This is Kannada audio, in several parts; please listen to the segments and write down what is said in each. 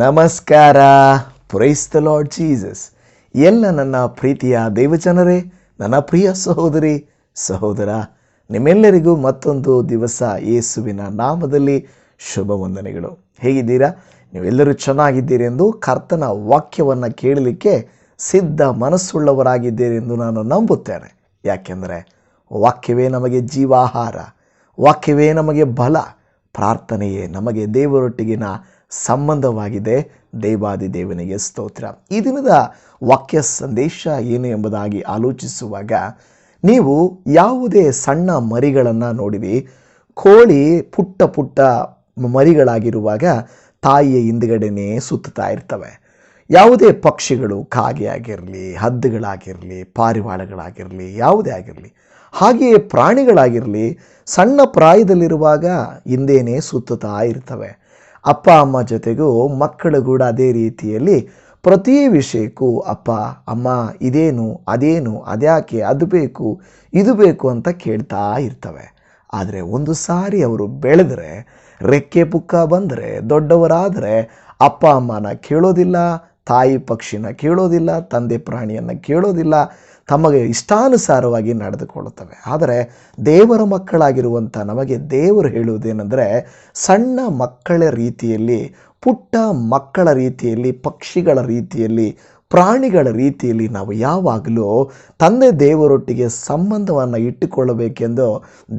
ನಮಸ್ಕಾರ. ಪ್ರೈಸ್ ದ ಲಾರ್ಡ್ ಜೀಸಸ್ ಎಲ್ಲ ನನ್ನ ಪ್ರೀತಿಯ ದೇವಜನರೇ, ನನ್ನ ಪ್ರಿಯ ಸಹೋದರಿ, ಸಹೋದರ, ನಿಮ್ಮೆಲ್ಲರಿಗೂ ಮತ್ತೊಂದು ದಿವಸ ಯೇಸುವಿನ ನಾಮದಲ್ಲಿ ಶುಭ ವಂದನೆಗಳು. ಹೇಗಿದ್ದೀರಾ? ನೀವೆಲ್ಲರೂ ಚೆನ್ನಾಗಿದ್ದೀರಿ ಎಂದು ಕರ್ತನ ವಾಕ್ಯವನ್ನು ಕೇಳಲಿಕ್ಕೆ ಸಿದ್ಧ ಮನಸ್ಸುಳ್ಳವರಾಗಿದ್ದೀರಿ ಎಂದು ನಾನು ನಂಬುತ್ತೇನೆ. ಯಾಕೆಂದರೆ ವಾಕ್ಯವೇ ನಮಗೆ ಜೀವಾಹಾರ, ವಾಕ್ಯವೇ ನಮಗೆ ಬಲ, ಪ್ರಾರ್ಥನೆಯೇ ನಮಗೆ ದೇವರೊಟ್ಟಿಗಿನ ಸಂಬಂಧವಾಗಿದೆ. ದೇವಾದಿ ದೇವನಿಗೆ ಸ್ತೋತ್ರ. ಈ ದಿನದ ವಾಕ್ಯ ಸಂದೇಶ ಏನು ಎಂಬುದಾಗಿ ಆಲೋಚಿಸುವಾಗ ನೀವು ಯಾವುದೇ ಸಣ್ಣ ಮರಿಗಳನ್ನು ನೋಡಿರಿ. ಕೋಳಿ ಪುಟ್ಟ ಪುಟ್ಟ ಮರಿಗಳಾಗಿರುವಾಗ ತಾಯಿಯ ಹಿಂದ್ಗಡೆನೇ ಸುತ್ತುತ್ತಾ ಇರ್ತವೆ. ಯಾವುದೇ ಪಕ್ಷಿಗಳು ಕಾಗೆ ಆಗಿರಲಿ, ಹದ್ದುಗಳಾಗಿರಲಿ, ಪಾರಿವಾಳಗಳಾಗಿರಲಿ, ಯಾವುದೇ ಆಗಿರಲಿ, ಹಾಗೆಯೇ ಪ್ರಾಣಿಗಳಾಗಿರಲಿ ಸಣ್ಣ ಪ್ರಾಯದಲ್ಲಿರುವಾಗ ಹಿಂದೇನೆ ಸುತ್ತುತ್ತಾ ಇರ್ತವೆ. ಅಪ್ಪ, ಅಮ್ಮ ಜೊತೆಗೂ ಮಕ್ಕಳು ಕೂಡ ಅದೇ ರೀತಿಯಲ್ಲಿ ಪ್ರತಿ ವಿಷಯಕ್ಕೂ ಅಪ್ಪ, ಅಮ್ಮ, ಇದೇನು, ಅದೇನು, ಅದ್ಯಾಕೆ, ಅದು ಬೇಕು, ಇದು ಬೇಕು ಅಂತ ಕೇಳ್ತಾ ಇರ್ತವೆ. ಆದರೆ ಒಂದು ಸಾರಿ ಅವರು ಬೆಳೆದರೆ, ರೆಕ್ಕೆ ಪುಕ್ಕ ಬಂದರೆ, ದೊಡ್ಡವರಾದರೆ ಅಪ್ಪ, ಅಮ್ಮನ ಕೇಳೋದಿಲ್ಲ, ತಾಯಿ ಪಕ್ಷಿನ ಕೇಳೋದಿಲ್ಲ, ತಂದೆ ಪ್ರಾಣಿಯನ್ನು ಕೇಳೋದಿಲ್ಲ ತಮಗೆ ಇಷ್ಟಾನುಸಾರವಾಗಿ ನಡೆದುಕೊಳ್ಳುತ್ತವೆ. ಆದರೆ ದೇವರ ಮಕ್ಕಳಾಗಿರುವಂಥ ನಮಗೆ ದೇವರು ಹೇಳುವುದೇನೆಂದರೆ ಸಣ್ಣ ಮಕ್ಕಳ ರೀತಿಯಲ್ಲಿ, ಪುಟ್ಟ ಮಕ್ಕಳ ರೀತಿಯಲ್ಲಿ, ಪಕ್ಷಿಗಳ ರೀತಿಯಲ್ಲಿ, ಪ್ರಾಣಿಗಳ ರೀತಿಯಲ್ಲಿ ನಾವು ಯಾವಾಗಲೂ ತಂದೆ ದೇವರೊಟ್ಟಿಗೆ ಸಂಬಂಧವನ್ನು ಇಟ್ಟುಕೊಳ್ಳಬೇಕೆಂದು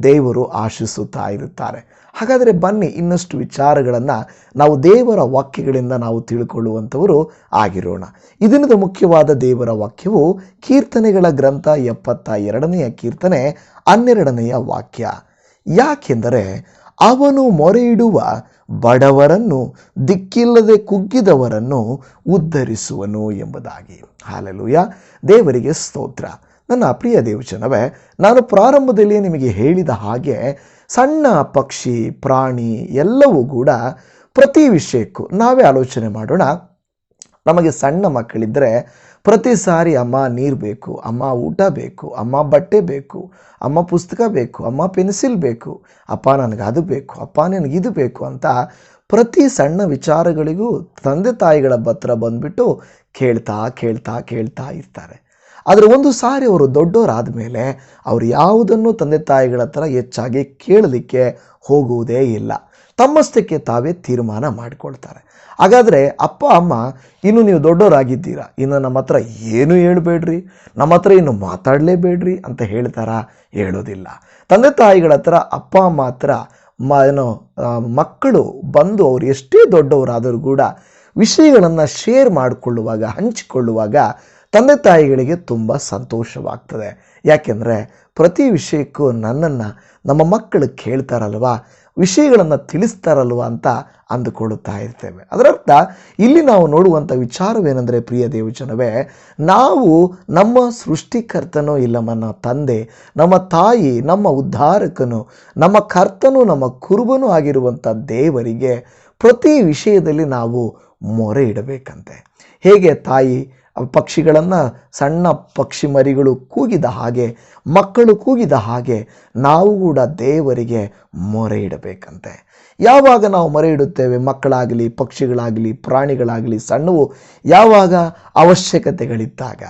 ದೇವರು ಆಶಿಸುತ್ತಾ ಇರುತ್ತಾರೆ. ಹಾಗಾದರೆ ಬನ್ನಿ, ಇನ್ನಷ್ಟು ವಿಚಾರಗಳನ್ನು ನಾವು ದೇವರ ವಾಕ್ಯಗಳಿಂದ ನಾವು ತಿಳ್ಕೊಳ್ಳುವಂಥವರು ಆಗಿರೋಣ. ಇದರಿಂದ ಮುಖ್ಯವಾದ ದೇವರ ವಾಕ್ಯವು ಕೀರ್ತನೆಗಳ ಗ್ರಂಥ ಎಪ್ಪತ್ತ ಎರಡನೆಯ ಕೀರ್ತನೆ ಹನ್ನೆರಡನೆಯ ವಾಕ್ಯ. ಯಾಕೆಂದರೆ ಅವನು ಮೊರೆಯಿಡುವ ಬಡವರನ್ನು, ದಿಕ್ಕಿಲ್ಲದೆ ಕುಗ್ಗಿದವರನ್ನು ಉದ್ಧರಿಸುವನು ಎಂಬುದಾಗಿ. ಹಾಲಲುಯ. ದೇವರಿಗೆ ಸ್ತೋತ್ರ. ನನ್ನ ಪ್ರಿಯ ದೇವಚನವೇ ನಾನು ಪ್ರಾರಂಭದಲ್ಲಿ ನಿಮಗೆ ಹೇಳಿದ ಹಾಗೆ ಸಣ್ಣ ಪಕ್ಷಿ, ಪ್ರಾಣಿ ಎಲ್ಲವೂ ಕೂಡ ಪ್ರತಿ ವಿಷಯಕ್ಕೂ ನಾವೇ ಆಲೋಚನೆ ಮಾಡೋಣ. ನಮಗೆ ಸಣ್ಣ ಮಕ್ಕಳಿದ್ದರೆ ಪ್ರತಿ ಸಾರಿ ಅಮ್ಮ ನೀರು ಬೇಕು, ಅಮ್ಮ ಊಟ ಬೇಕು, ಅಮ್ಮ ಬಟ್ಟೆ ಬೇಕು, ಅಮ್ಮ ಪುಸ್ತಕ ಬೇಕು, ಅಮ್ಮ ಪೆನ್ಸಿಲ್ ಬೇಕು, ಅಪ್ಪ ನನಗೆ ಅದು ಬೇಕು, ಅಪ್ಪ ನನಗೆ ಇದು ಬೇಕು ಅಂತ ಪ್ರತಿ ಸಣ್ಣ ವಿಚಾರಗಳಿಗೂ ತಂದೆ ತಾಯಿಗಳ ಹತ್ರ ಬಂದುಬಿಟ್ಟು ಕೇಳ್ತಾ ಕೇಳ್ತಾ ಕೇಳ್ತಾ ಇರ್ತಾರೆ. ಆದರೆ ಒಂದು ಸಾರಿ ಅವರು ದೊಡ್ಡವರಾದ ಮೇಲೆ ಅವರು ಯಾವುದನ್ನು ತಂದೆ ತಾಯಿಗಳ ಹತ್ರ ಹೆಚ್ಚಾಗಿ ಕೇಳಲಿಕ್ಕೆ ಹೋಗುವುದೇ ಇಲ್ಲ. ತಮ್ಮಷ್ಟಕ್ಕೆ ತಾವೇ ತೀರ್ಮಾನ ಮಾಡಿಕೊಳ್ತಾರೆ. ಹಾಗಾದರೆ ಅಪ್ಪ, ಅಮ್ಮ, ಇನ್ನು ನೀವು ದೊಡ್ಡವರಾಗಿದ್ದೀರಾ ಇನ್ನು ನಮ್ಮ ಹತ್ರ ಏನು ಹೇಳಬೇಡ್ರಿ? ನಮ್ಮ ಹತ್ರ ಇನ್ನು ಮಾತಾಡಲೇಬೇಡ್ರಿ ಅಂತ ಹೇಳ್ತಾರಾ? ಹೇಳೋದಿಲ್ಲ. ತಂದೆ ತಾಯಿಗಳ ಹತ್ರ ಅಪ್ಪ, ಅಮ್ಮ ಹತ್ರ ಮ, ಏನೋ ಮಕ್ಕಳು ಬಂದು ಅವರು ಎಷ್ಟೇ ದೊಡ್ಡವರಾದರೂ ಕೂಡ ವಿಷಯಗಳನ್ನು ಶೇರ್ ಮಾಡಿಕೊಳ್ಳುವಾಗ, ಹಂಚಿಕೊಳ್ಳುವಾಗ ತಂದೆ ತಾಯಿಗಳಿಗೆ ತುಂಬ ಸಂತೋಷವಾಗ್ತದೆ. ಯಾಕೆಂದರೆ ಪ್ರತಿ ವಿಷಯಕ್ಕೂ ನನ್ನನ್ನು ನಮ್ಮ ಮಕ್ಕಳು ಕೇಳ್ತಾರಲ್ವ? ವಿಷಯಗಳನ್ನು ತಿಳಿಸ್ತಾರಲ್ವ ಅಂತ ಅಂದುಕೊಳ್ಳುತ್ತಾ ಇರ್ತೇವೆ. ಅದರರ್ಥ, ಇಲ್ಲಿ ನಾವು ನೋಡುವಂಥ ವಿಚಾರವೇನೆಂದರೆ ಪ್ರಿಯ ದೇವಜನವೇ, ನಾವು ನಮ್ಮ ಸೃಷ್ಟಿಕರ್ತನೋ ಇಲ್ಲ ನನ್ನ ತಂದೆ, ನಮ್ಮ ತಾಯಿ, ನಮ್ಮ ಉದ್ಧಾರಕನು, ನಮ್ಮ ಕರ್ತನು, ನಮ್ಮ ಕುರುಬನೂ ಆಗಿರುವಂಥ ದೇವರಿಗೆ ಪ್ರತಿ ವಿಷಯದಲ್ಲಿ ನಾವು ಮೊರೆ ಇಡಬೇಕಂತೆ. ಹೇಗೆ ತಾಯಿ ಪಕ್ಷಿಗಳನ್ನು ಸಣ್ಣ ಪಕ್ಷಿ ಮರಿಗಳು ಕೂಗಿದ ಹಾಗೆ, ಮಕ್ಕಳು ಕೂಗಿದ ಹಾಗೆ ನಾವು ಕೂಡ ದೇವರಿಗೆ ಮೊರೆ ಇಡಬೇಕಂತೆ. ಯಾವಾಗ ನಾವು ಮೊರೆ ಇಡುತ್ತೇವೆ? ಮಕ್ಕಳಾಗಲಿ, ಪಕ್ಷಿಗಳಾಗಲಿ, ಪ್ರಾಣಿಗಳಾಗಲಿ, ಸಣ್ಣವು ಯಾವಾಗ? ಅವಶ್ಯಕತೆಗಳಿದ್ದಾಗ.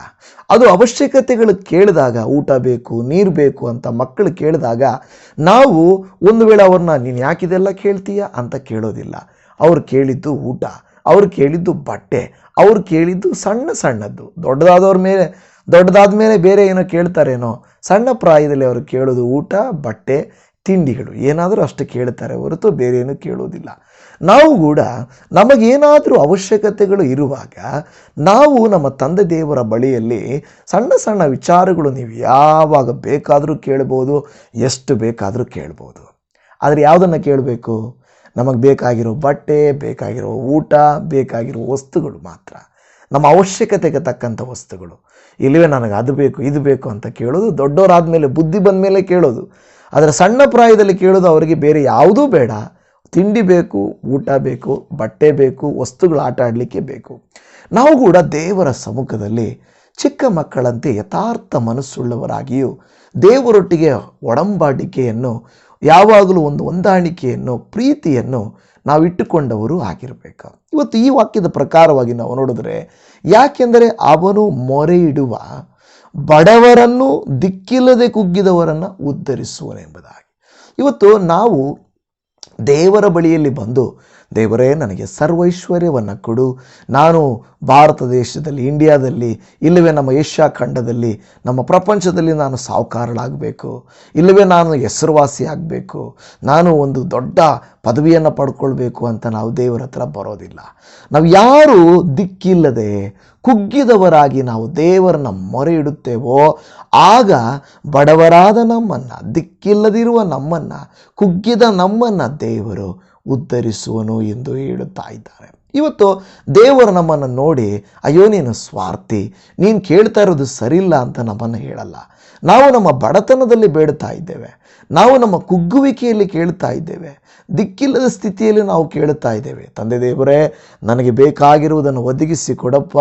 ಅದು ಅವಶ್ಯಕತೆಗಳು ಕೇಳಿದಾಗ ಊಟ ಬೇಕು, ನೀರು ಬೇಕು ಅಂತ ಮಕ್ಕಳು ಕೇಳಿದಾಗ ನಾವು ಒಂದು ವೇಳೆ ಅವ್ರನ್ನ, ನೀನು ಯಾಕಿದೆಲ್ಲ ಕೇಳ್ತೀಯ? ಅಂತ ಕೇಳೋದಿಲ್ಲ. ಅವ್ರು ಕೇಳಿದ್ದು ಊಟ, ಅವ್ರು ಕೇಳಿದ್ದು ಬಟ್ಟೆ ಅವ್ರು ಕೇಳಿದ್ದು ಸಣ್ಣ ಸಣ್ಣದ್ದು. ದೊಡ್ಡದಾದವ್ರ ಮೇಲೆ, ದೊಡ್ಡದಾದ ಮೇಲೆ ಬೇರೆ ಏನೋ ಕೇಳ್ತಾರೇನೋ, ಸಣ್ಣ ಪ್ರಾಯದಲ್ಲಿ ಅವರು ಕೇಳೋದು ಊಟ, ಬಟ್ಟೆ, ತಿಂಡಿಗಳು. ಏನಾದರೂ ಅಷ್ಟು ಕೇಳ್ತಾರೆ ಹೊರತು ಬೇರೆ ಏನು ಕೇಳೋದಿಲ್ಲ. ನಾವು ಕೂಡ ನಮಗೇನಾದರೂ ಅವಶ್ಯಕತೆಗಳು ಇರುವಾಗ ನಾವು ನಮ್ಮ ತಂದೆ ದೇವರ ಬಳಿಯಲ್ಲಿ ಸಣ್ಣ ಸಣ್ಣ ವಿಚಾರಗಳು ನೀವು ಯಾವಾಗ ಬೇಕಾದರೂ ಕೇಳ್ಬೋದು, ಎಷ್ಟು ಬೇಕಾದರೂ ಕೇಳ್ಬೋದು. ಆದರೆ ಯಾವುದನ್ನು ಕೇಳಬೇಕು? ನಮಗೆ ಬೇಕಾಗಿರೋ ಬಟ್ಟೆ, ಬೇಕಾಗಿರೋ ಊಟ, ಬೇಕಾಗಿರೋ ವಸ್ತುಗಳು ಮಾತ್ರ. ನಮ್ಮ ಅವಶ್ಯಕತೆಗೆ ತಕ್ಕಂಥ ವಸ್ತುಗಳು. ಇಲ್ಲವೇ ನನಗೆ ಅದು ಬೇಕು, ಇದು ಬೇಕು ಅಂತ ಕೇಳೋದು ದೊಡ್ಡವರಾದ ಮೇಲೆ ಬುದ್ಧಿ ಬಂದ ಮೇಲೆ ಕೇಳೋದು. ಆದರೆ ಸಣ್ಣ ಪ್ರಾಯದಲ್ಲಿ ಕೇಳೋದು ಅವರಿಗೆ ಬೇರೆ ಯಾವುದೂ ಬೇಡ. ತಿಂಡಿ ಬೇಕು, ಊಟ ಬೇಕು, ಬಟ್ಟೆ ಬೇಕು, ವಸ್ತುಗಳು ಆಟ ಆಡಲಿಕ್ಕೆ ಬೇಕು. ನಾವು ಕೂಡ ದೇವರ ಸಮ್ಮುಖದಲ್ಲಿ ಚಿಕ್ಕ ಮಕ್ಕಳಂತೆ ಯಥಾರ್ಥ ಮನಸ್ಸುಳ್ಳವರಾಗಿಯೂ ದೇವರೊಟ್ಟಿಗೆ ಒಡಂಬಡಿಕೆಯನ್ನು ಯಾವಾಗಲೂ ಒಂದು ಹೊಂದಾಣಿಕೆಯನ್ನು, ಪ್ರೀತಿಯನ್ನು ನಾವು ಇಟ್ಟುಕೊಂಡವರು ಆಗಿರಬೇಕು. ಇವತ್ತು ಈ ವಾಕ್ಯದ ಪ್ರಕಾರವಾಗಿ ನಾವು ನೋಡಿದ್ರೆ, ಯಾಕೆಂದರೆ ಅವನು ಮೊರೆ ಇಡುವ ಬಡವರನ್ನು ದಿಕ್ಕಿಲ್ಲದೆ ಕುಗ್ಗಿದವರನ್ನು ಉದ್ಧರಿಸುವನೆಂಬುದಾಗಿ. ಇವತ್ತು ನಾವು ದೇವರ ಬಳಿಯಲ್ಲಿ ಬಂದು ದೇವರೇ, ನನಗೆ ಸರ್ವೈಶ್ವರ್ಯವನ್ನು ಕೊಡು. ನಾನು ಭಾರತ ದೇಶದಲ್ಲಿ, ಇಂಡಿಯಾದಲ್ಲಿ, ಇಲ್ಲವೇ ನಮ್ಮ ಏಷ್ಯಾ ಖಂಡದಲ್ಲಿ, ನಮ್ಮ ಪ್ರಪಂಚದಲ್ಲಿ ನಾನು ಸಾವುಕಾರಳಾಗಬೇಕು ಇಲ್ಲವೇ ನಾನು ಹೆಸರುವಾಸಿ ಆಗಬೇಕು ನಾನು ಒಂದು ದೊಡ್ಡ ಪದವಿಯನ್ನು ಪಡ್ಕೊಳ್ಬೇಕು ಅಂತ ನಾವು ದೇವರ ಹತ್ರ ಬರೋದಿಲ್ಲ. ನಾವು ಯಾರು ದಿಕ್ಕಿಲ್ಲದೆ, ಕುಗ್ಗಿದವರಾಗಿ ನಾವು ದೇವರನ್ನ ಮೊರೆ ಇಡುತ್ತೇವೋ, ಆಗ ಬಡವರಾದ ನಮ್ಮನ್ನು, ದಿಕ್ಕಿಲ್ಲದಿರುವ ನಮ್ಮನ್ನು, ಕುಗ್ಗಿದ ನಮ್ಮನ್ನು ದೇವರು ಉದ್ಧರಿಸುವನು ಎಂದು ಹೇಳುತ್ತಾ ಇದ್ದಾರೆ ಇವತ್ತು ದೇವರು ನಮ್ಮನ್ನು ನೋಡಿ, ಅಯ್ಯೋ, ನೀನು ಸ್ವಾರ್ಥಿ. ನೀನು ಕೇಳ್ತಾ ಇರೋದು ಸರಿಯಿಲ್ಲ ಅಂತ ನಮ್ಮನ್ನು ಹೇಳಲ್ಲ. ನಾವು ನಮ್ಮ ಬಡತನದಲ್ಲಿ ಬೇಡ್ತಾ ಇದ್ದೇವೆ. ನಾವು ನಮ್ಮ ಕುಗ್ಗುವಿಕೆಯಲ್ಲಿ ಕೇಳ್ತಾ ಇದ್ದೇವೆ. ದಿಕ್ಕಿಲ್ಲದ ಸ್ಥಿತಿಯಲ್ಲಿ ನಾವು ಕೇಳ್ತಾ ಇದ್ದೇವೆ. ತಂದೆ ದೇವರೇ, ನನಗೆ ಬೇಕಾಗಿರುವುದನ್ನು ಒದಗಿಸಿ ಕೊಡಪ್ಪ.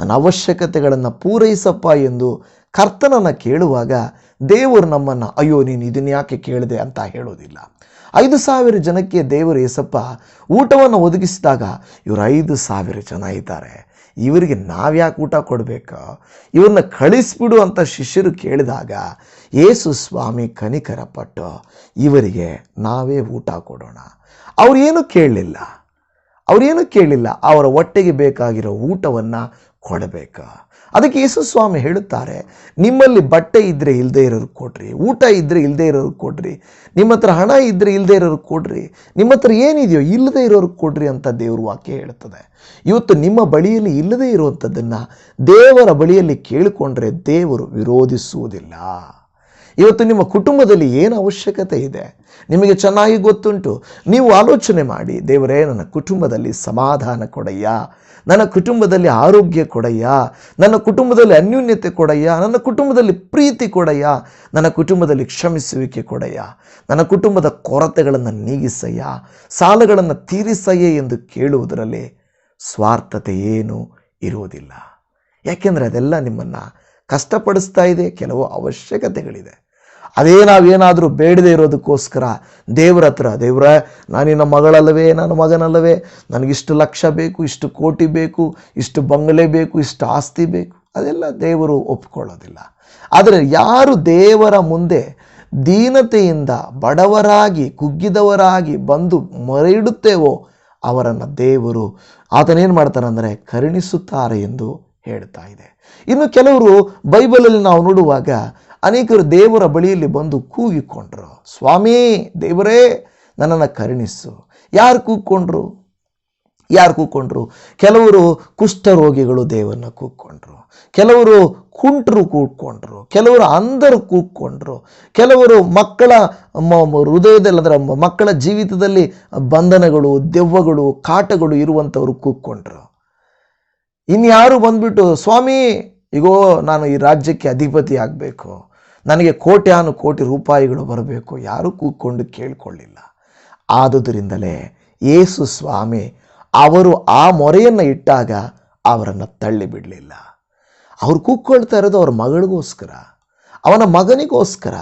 ನನ್ನ ಅವಶ್ಯಕತೆಗಳನ್ನು ಪೂರೈಸಪ್ಪ ಎಂದು ಕರ್ತನನ್ನು ಕೇಳುವಾಗ ದೇವರು ನಮ್ಮನ್ನು, ಅಯ್ಯೋ, ನೀನು ಇದನ್ನು ಯಾಕೆ ಕೇಳಿದೆ? ಅಂತ ಹೇಳೋದಿಲ್ಲ. ಐದು ಸಾವಿರ ಜನಕ್ಕೆ ದೇವರು ಏಸಪ್ಪ ಊಟವನ್ನು ಒದಗಿಸಿದಾಗ ಇವರು ಐದು ಸಾವಿರ ಜನ ಇದ್ದಾರೆ. ಇವರಿಗೆ ನಾವ್ಯಾಕೆ ಊಟ ಕೊಡಬೇಕು? ಇವ್ರನ್ನ ಕಳಿಸ್ಬಿಡು ಅಂತ ಶಿಷ್ಯರು ಕೇಳಿದಾಗ ಯೇಸು ಸ್ವಾಮಿ ಕನಿಕರಪಟ್ಟು ಇವರಿಗೆ ನಾವೇ ಊಟ ಕೊಡೋಣ. ಅವ್ರೇನು ಕೇಳಲಿಲ್ಲ. ಅವರೇನು ಕೇಳಲಿಲ್ಲ. ಅವರ ಹೊಟ್ಟೆಗೆ ಬೇಕಾಗಿರೋ ಊಟವನ್ನು ಕೊಡಬೇಕು. ಅದಕ್ಕೆ ಯೇಸು ಸ್ವಾಮಿ ಹೇಳುತ್ತಾರೆ, ನಿಮ್ಮಲ್ಲಿ ಬಟ್ಟೆ ಇದ್ದರೆ ಇಲ್ಲದೆ ಇರೋರು ಕೊಡ್ರಿ, ಊಟ ಇದ್ದರೆ ಇಲ್ಲದೆ ಇರೋರು ಕೊಡ್ರಿ, ನಿಮ್ಮ ಹತ್ರ ಹಣ ಇದ್ದರೆ ಇಲ್ಲದೆ ಇರೋರು ಕೊಡ್ರಿ, ನಿಮ್ಮ ಹತ್ರ ಏನಿದೆಯೋ ಇಲ್ಲದೆ ಇರೋರು ಕೊಡ್ರಿ ಅಂತ ದೇವರು ವಾಕ್ಯ ಹೇಳುತ್ತದೆ ಇವತ್ತು ನಿಮ್ಮ ಬಳಿಯಲ್ಲಿ ಇಲ್ಲದೆ ಇರುವಂಥದ್ದನ್ನು ದೇವರ ಬಳಿಯಲ್ಲಿ ಕೇಳಿಕೊಂಡ್ರೆ ದೇವರು ವಿರೋಧಿಸುವುದಿಲ್ಲ. ಇವತ್ತು ನಿಮ್ಮ ಕುಟುಂಬದಲ್ಲಿ ಏನು ಅವಶ್ಯಕತೆ ಇದೆ? ನಿಮಗೆ ಚೆನ್ನಾಗಿ ಗೊತ್ತುಂಟು. ನೀವು ಆಲೋಚನೆ ಮಾಡಿ, ದೇವರೇ ನನ್ನ ಕುಟುಂಬದಲ್ಲಿ ಸಮಾಧಾನ ಕೊಡಯ್ಯ ನನ್ನ ಕುಟುಂಬದಲ್ಲಿ ಆರೋಗ್ಯ ಕೊಡಯ್ಯ? ನನ್ನ ಕುಟುಂಬದಲ್ಲಿ ಅನ್ಯೂನ್ಯತೆ ಕೊಡಯ್ಯ? ನನ್ನ ಕುಟುಂಬದಲ್ಲಿ ಪ್ರೀತಿ ಕೊಡಯ್ಯ? ನನ್ನ ಕುಟುಂಬದಲ್ಲಿ ಕ್ಷಮಿಸುವಿಕೆ ಕೊಡಯ್ಯ? ನನ್ನ ಕುಟುಂಬದ ಕೊರತೆಗಳನ್ನು ನೀಗಿಸಯ್ಯ? ಸಾಲಗಳನ್ನು ತೀರಿಸಯ್ಯ ಎಂದು ಕೇಳುವುದರಲ್ಲಿ ಸ್ವಾರ್ಥತೆ ಏನು ಇರುವುದಿಲ್ಲ. ಯಾಕೆಂದರೆ ಅದೆಲ್ಲ ನಿಮ್ಮನ್ನು ಕಷ್ಟಪಡಿಸ್ತಾ ಇದೆ. ಕೆಲವು ಅವಶ್ಯಕತೆಗಳಿದೆ. ಅದೇ ನಾವೇನಾದರೂ ಬೇಡದೇ ಇರೋದಕ್ಕೋಸ್ಕರ, ದೇವರ ಹತ್ರ, ದೇವ್ರ ನಾನಿನ್ನ ಮಗಳಲ್ಲವೇ ನನ್ನ ಮಗನಲ್ಲವೇ ನನಗಿಷ್ಟು ಲಕ್ಷ ಬೇಕು, ಇಷ್ಟು ಕೋಟಿ ಬೇಕು, ಇಷ್ಟು ಬಂಗಲೆ ಬೇಕು, ಇಷ್ಟು ಆಸ್ತಿ ಬೇಕು, ಅದೆಲ್ಲ ದೇವರು ಒಪ್ಕೊಳ್ಳೋದಿಲ್ಲ. ಆದರೆ ಯಾರು ದೇವರ ಮುಂದೆ ದೀನತೆಯಿಂದ ಬಡವರಾಗಿ, ಕುಗ್ಗಿದವರಾಗಿ ಬಂದು ಮರೆಯಿಡುತ್ತೇವೋ ಅವರನ್ನು ದೇವರು ಆತನೇನು ಮಾಡ್ತಾರಂದರೆ ಕರುಣಿಸುತ್ತಾರೆ ಎಂದು ಹೇಳ್ತಾ ಇದೆ. ಇನ್ನು ಕೆಲವರು ಬೈಬಲಲ್ಲಿ ನಾವು ನೋಡುವಾಗ ಅನೇಕರು ದೇವರ ಬಳಿಯಲ್ಲಿ ಬಂದು ಕೂಗಿಕೊಂಡ್ರು. ಸ್ವಾಮಿ, ದೇವರೇ, ನನ್ನನ್ನು ಕರುಣಿಸು. ಯಾರು ಕೂಗ್ಕೊಂಡ್ರು ಯಾರು ಕೂಗ್ಕೊಂಡ್ರು ಕೆಲವರು ಕುಷ್ಠರೋಗಿಗಳು ದೇವರನ್ನ ಕೂಗ್ಕೊಂಡ್ರು ಕೆಲವರು ಕುಂಟರು ಕೂಗ್ಕೊಂಡ್ರು ಕೆಲವರು ಅಂಧರು ಕೂಗ್ಕೊಂಡ್ರು ಕೆಲವರು ಮಕ್ಕಳ ಹೃದಯದಲ್ಲಿ ಅದರ ಮಕ್ಕಳ ಜೀವಿತದಲ್ಲಿ ಬಂಧನಗಳು, ದೆವ್ವಗಳು, ಕಾಟಗಳು ಇರುವಂಥವ್ರು ಕೂಗ್ಕೊಂಡ್ರು ಇನ್ಯಾರು ಬಂದ್ಬಿಟ್ಟು, ಸ್ವಾಮಿ ಈಗೋ ನಾನು ಈ ರಾಜ್ಯಕ್ಕೆ ಅಧಿಪತಿ ಆಗಬೇಕು. ನನಗೆ ಕೋಟ್ಯಾನು ಕೋಟಿ ರೂಪಾಯಿಗಳು ಬರಬೇಕು. ಯಾರೂ ಕೂತ್ಕೊಂಡು ಕೇಳಿಕೊಳ್ಳಿಲ್ಲ. ಆದುದರಿಂದಲೇ ಏಸು ಸ್ವಾಮಿ ಅವರು ಆ ಮೊರೆಯನ್ನು ಇಟ್ಟಾಗ ಅವರನ್ನು ತಳ್ಳಿ ಬಿಡಲಿಲ್ಲ. ಅವ್ರು ಕೂತ್ಕೊಳ್ತಾ ಇರೋದು ಅವ್ರ ಮಗಳಿಗೋಸ್ಕರ, ಅವನ ಮಗನಿಗೋಸ್ಕರ.